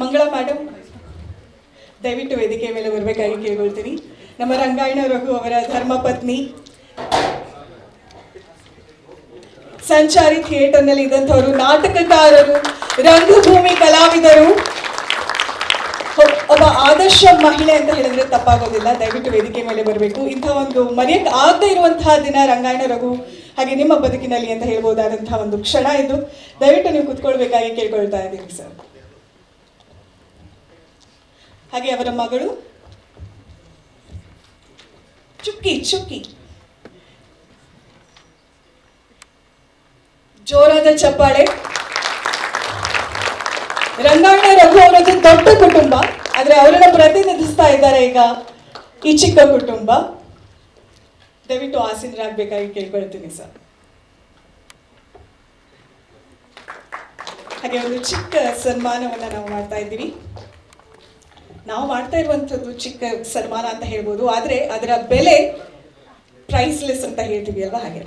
ಮಂಗಳ ಮೇಡಮ್ ದಯವಿಟ್ಟು ವೇದಿಕೆ ಮೇಲೆ ಬರಬೇಕಾಗಿ ಕೇಳ್ಕೊಳ್ತೀನಿ. ನಮ್ಮ ರಂಗಾಯಣ ರಘು ಅವರ ಧರ್ಮಪತ್ನಿ ಸಂಚಾರಿ ಥಿಯೇಟರ್ನಲ್ಲಿ ಇದ್ದಂಥವರು ನಾಟಕಕಾರರು, ರಂಗಭೂಮಿ ಕಲಾವಿದರು. ಒಬ್- ಒಬ್ಬ ಆದರ್ಶ ಮಹಿಳೆ ಅಂತ ಹೇಳಿದ್ರೆ ತಪ್ಪಾಗೋದಿಲ್ಲ. ದಯವಿಟ್ಟು ವೇದಿಕೆ ಮೇಲೆ ಬರಬೇಕು. ಇಂಥ ಒಂದು ಮರೆಯಕ್ಕೆ ಆಗದೆ ಇರುವಂತಹ ದಿನ ರಂಗಾಯಣ ರಘು, ಹಾಗೆ ನಿಮ್ಮ ಬದುಕಿನಲ್ಲಿ ಅಂತ ಹೇಳ್ಬೋದಾದಂತಹ ಒಂದು ಕ್ಷಣ ಇದು. ದಯವಿಟ್ಟು ನೀವು ಕುತ್ಕೊಳ್ಬೇಕಾಗಿ ಕೇಳ್ಕೊಳ್ತಾ ಇದ್ದೀನಿ, ಸರ್. ಹಾಗೆ ಅವರ ಮಗಳು. ಚುಕ್ಕಿ ಚುಕ್ಕಿ. ಜೋರಾದ ಚಪ್ಪಾಳೆ. ರಂಗಾಯಣ ರಘು ಅವರದ್ದು ದೊಡ್ಡ ಕುಟುಂಬ, ಆದ್ರೆ ಅವರನ್ನ ಪ್ರತಿನಿಧಿಸ್ತಾ ಇದ್ದಾರೆ ಈಗ ಈ ಚಿಕ್ಕ ಕುಟುಂಬ. ದಯವಿಟ್ಟು ಆಸೀನರಾಗಬೇಕಾಗಿ ಕೇಳ್ಕೊಳ್ತೀನಿ ಸರ್. ಹಾಗೆ ಒಂದು ಚಿಕ್ಕ ಸನ್ಮಾನವನ್ನ ನಾವು ಮಾಡ್ತಾ ಇದ್ದೀವಿ. ನಾವು ಮಾಡ್ತಾ ಇರುವಂಥದ್ದು ಚಿಕ್ಕ ಸನ್ಮಾನ ಅಂತ ಹೇಳ್ಬೋದು. ಆದರೆ ಅದರ ಬೆಲೆ ಪ್ರೈಸ್ಲೆಸ್ ಅಂತ ಹೇಳ್ತೀವಿ ಅಲ್ವಾ ಹಾಗೆ.